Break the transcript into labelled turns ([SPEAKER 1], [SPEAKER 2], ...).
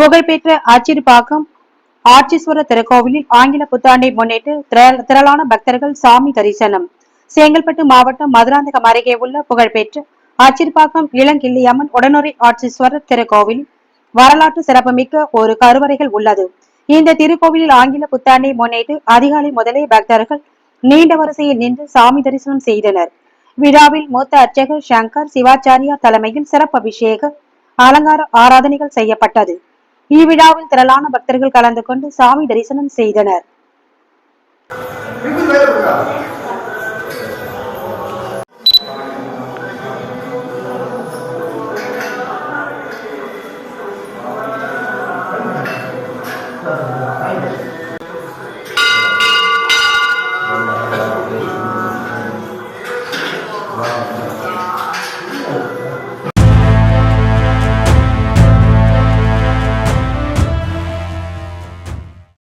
[SPEAKER 1] புகழ்பெற்ற ஆச்சிரிப்பாக்கம் ஆட்சீஸ்வரர் திருக்கோவிலில் ஆங்கில புத்தாண்டை முன்னிட்டு திரளான பக்தர்கள் சாமி தரிசனம். செங்கல்பட்டு மாவட்டம் மதுராந்தகம் அருகே உள்ள புகழ்பெற்ற ஆச்சிரிப்பாக்கம் இளங்கிள்ளியம்மன் உடனுரை ஆட்சீஸ்வரர் திருக்கோவில் வரலாற்று சிறப்புமிக்க ஒரு கருவறைகள் உள்ளது. இந்த திருக்கோவிலில் ஆங்கில புத்தாண்டை முன்னிட்டு அதிகாலை முதலே பக்தர்கள் நீண்ட வரிசையில் நின்று சாமி தரிசனம் செய்தனர். விழாவில் மூத்த அர்ச்சகர் சங்கர் சிவாச்சாரியா தலைமையில் சிறப்பு அபிஷேக அலங்கார ஆராதனைகள் செய்யப்பட்டது. இவ்விழாவில் திரளான பக்தர்கள் கலந்து கொண்டு சாமி தரிசனம் செய்தனர்
[SPEAKER 2] Wow.